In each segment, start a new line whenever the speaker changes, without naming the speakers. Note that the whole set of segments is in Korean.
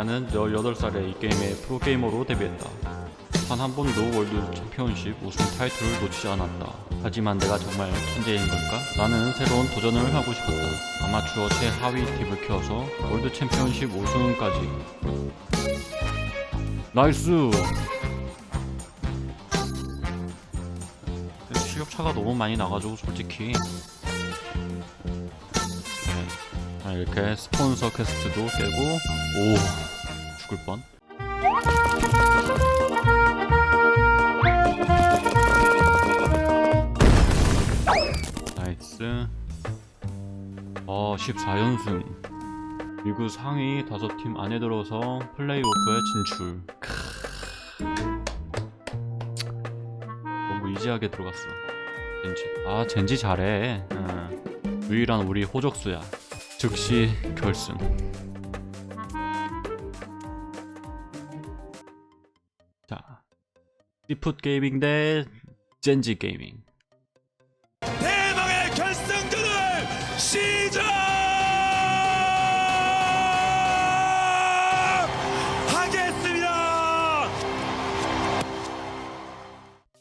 나는 18살에 이 게임의 프로게이머로 데뷔했다. 단 한 번도 월드 챔피언십 우승 타이틀을 놓치지 않았다. 하지만 내가 정말 천재인 걸까? 나는 새로운 도전을 하고 싶었다. 아마추어 최하위 팁을 키워서 월드 챔피언십 우승까지. 나이스! 실력차가 너무 많이 나가지고 솔직히 네. 아, 이렇게 스폰서 퀘스트도 깨고 오 죽을 뻔. 나이스. 어 14연승. 미국 상위 5팀 안에 들어서 플레이오프에 진출. 너무 이지하게 들어갔어. 젠지. 아 젠지 잘해. 응. 유일한 우리 호적수야 즉시 결승. 자 시풋 게이밍 대 젠지 게이밍
대망의 결승전을 시작하겠습니다.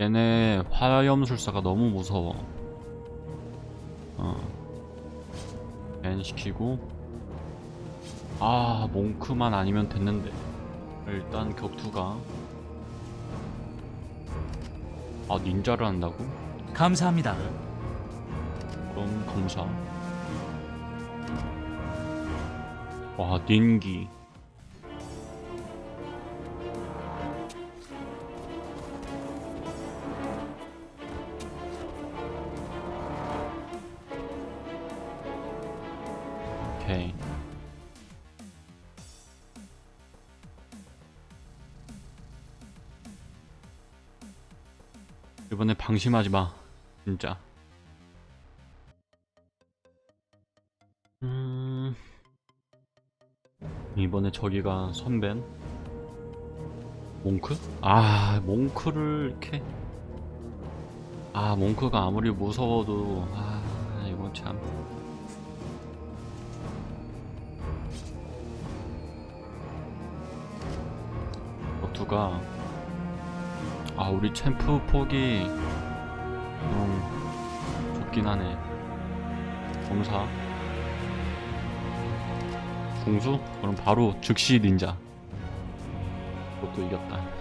얘네 화염술사가 너무 무서워 밴 시키고. 아 몽크만 아니면 됐는데. 일단 격투가. 아 닌자를 한다고?
감사합니다.
그럼 검사. 와 닌기 오케이 이번에 방심하지 마 진짜. 음... 이번에 저기가 선벤 몽크? 아 몽크를 이렇게. 아 몽크가 아무리 무서워도 아 이건 참 격투가 아 우리 챔프 폭이 좀 좋긴 하네. 검사. 공수? 그럼 바로 즉시 닌자. 그것도 이겼다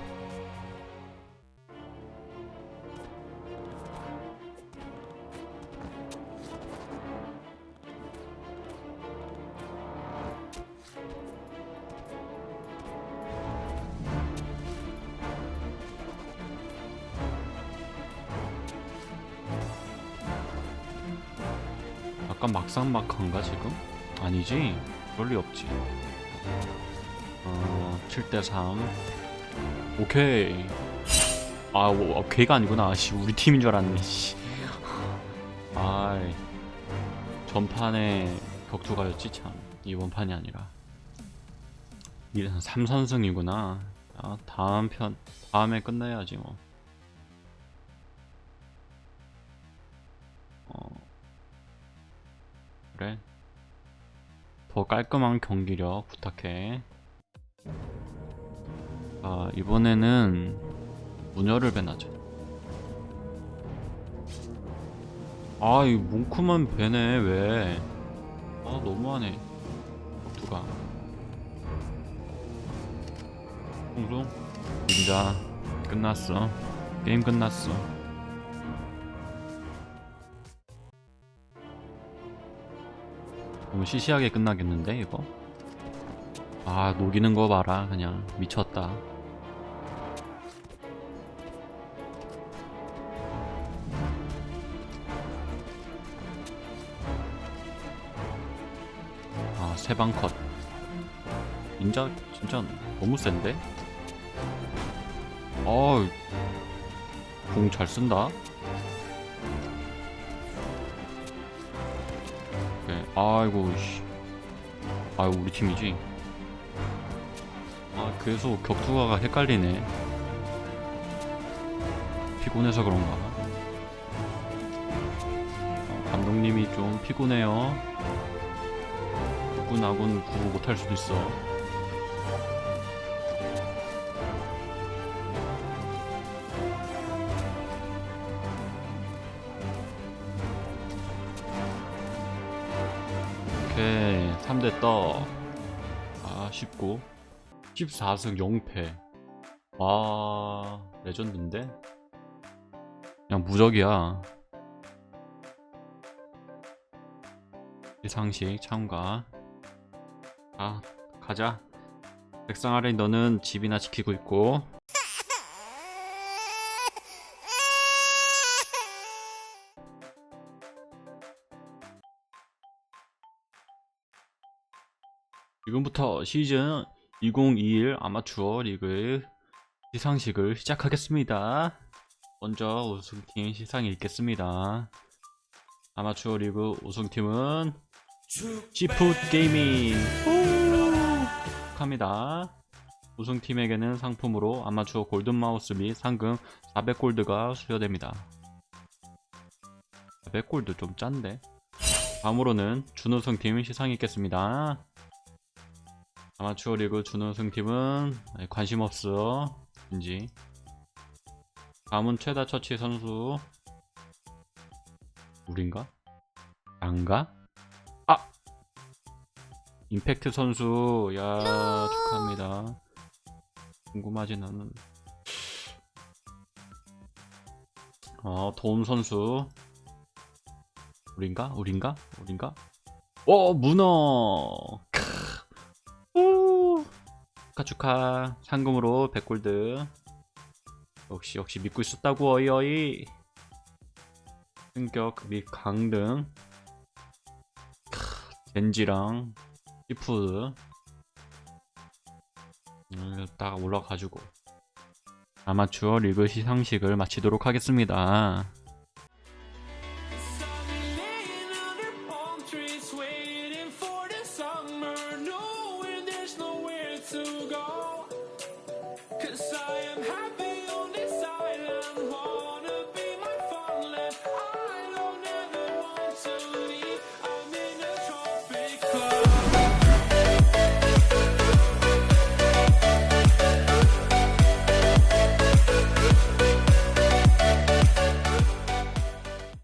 약간 막상막한가 지금? 아니지. 그럴 리 없지. 어 7대3 오케이. 아 오, 어, 걔가 아니구나. 씨 우리 팀인 줄 알았네 씨. 아이 전판에 격투가였지 참. 이번 판이 아니라. 이래서 3선승이구나. 아 다음 편 다음에 끝내야지 뭐. 어, 그래 더 깔끔한 경기력 부탁해. 아, 이번에는 무녀를 배나자. 아, 이 뭉크만 배네, 왜. 아, 너무하네. 누가. 홍송? 닌자. 끝났어. 게임 끝났어. 너무 시시하게 끝나겠는데 이거? 아 녹이는 거 봐라 그냥 미쳤다 아 세방 컷 닌자 진짜 너무 센데? 어공 잘 쓴다 아이고 씨. 아유 우리 팀이지. 아 계속 격투가가 헷갈리네. 피곤해서 그런가? 어, 감독님이 좀 피곤해요. 아군 구호 못할 수도 있어. 오케이 3대 떠. 아 쉽고 14승 0패. 아 레전드인데? 그냥 무적이야. 시상식 참가. 아 가자. 백상 아래 너는 집이나 지키고 있고. 지금부터 시즌 2021 아마추어 리그 시상식을 시작하겠습니다. 먼저 우승팀 시상이 있겠습니다. 아마추어 리그 우승팀은 시푸드 게이밍 축하합니다. 우승팀에게는 상품으로 아마추어 골든 마우스 및 상금 400골드가 수여됩니다. 400골드 좀 짠데. 다음으로는 준우승팀 시상이 있겠습니다. 아마추어 리그 준우승팀은 관심 없어. 인지. 다음은 최다 처치 선수. 우린가? 난가? 아! 임팩트 선수. 야, 축하합니다. 궁금하진 않은. 어, 도움 선수. 우린가? 우린가? 우린가? 어, 문어! 축하 축하. 상금으로 100골드. 역시 역시 믿고 있었다고 어이 어이. 승격 및 강등. 크, 젠지랑 시푸드. 음, 딱 올라가지고 아마추어 리그 시상식을 마치도록 하겠습니다.
Mentally, I'm in a tropic club.